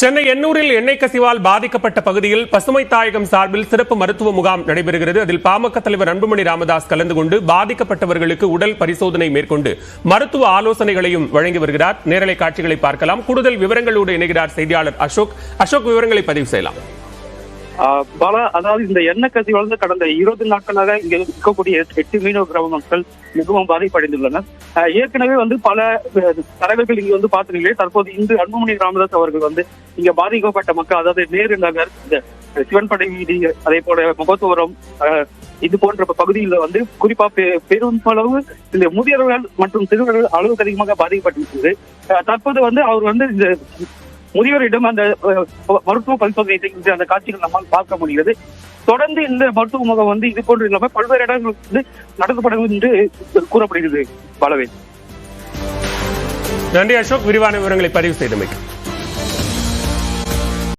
சென்னை எண்ணூரில் எண்ணெய் கசிவால் பாதிக்கப்பட்ட பகுதியில் பசுமை தாயகம் சார்பில் சிறப்பு மருத்துவ முகாம் நடைபெறுகிறது. அதில் பாமக தலைவர் அன்புமணி ராமதாஸ் கலந்து கொண்டு பாதிக்கப்பட்டவர்களுக்கு உடல் பரிசோதனை மேற்கொண்டு மருத்துவ ஆலோசனைகளையும் வழங்கி வருகிறார். நேரலை காட்சிகளை பார்க்கலாம். கூடுதல் விவரங்களோடு இணைகிறார் செய்தியாளர் அசோக். அசோக் விவரங்களை பதிவு செய்யலாம். பல அதாவது இந்த எண்ணெய் கசிவு வந்து கடந்த இருபது நாட்களாக இங்க இருக்கக்கூடிய எட்டு மீனவ கிராம மக்கள் மிகவும் பாதிப்படைந்துள்ளனர். ஏற்கனவே வந்து பல தலைவர்கள் இங்க வந்து பார்த்தீங்களே தற்போது இன்று அன்புமணி ராமதாஸ் அவர்கள் வந்து இங்க பாதிக்கப்பட்ட மக்கள் அதாவது நேரு நகர் இந்த சிவன்படை வீதி அதே போல முகத்துவரம் ஆஹ், இது போன்ற பகுதிகளில் வந்து குறிப்பா பெ- பெருமளவு இந்த முதியவர்கள் மற்றும் சிறுவர்கள் அளவுக்கு அதிகமாக பாதிக்கப்பட்டிருக்கிறது. தற்போது வந்து அவர் வந்து இந்த முதியோரிடம் அந்த மருத்துவ பரிசோதனை செய்கின்ற அந்த காட்சிகள் நம்மால் பார்க்க முடிகிறது. தொடர்ந்து இந்த மருத்துவ முகம் வந்து இது போன்று இல்லாமல் பல்வேறு இடங்கள் வந்து நடத்தப்படும் என்று கூறப்படுகிறது பலவே நன்றி அசோக். விரிவான விவரங்களை பதிவு செய்தமைக்கு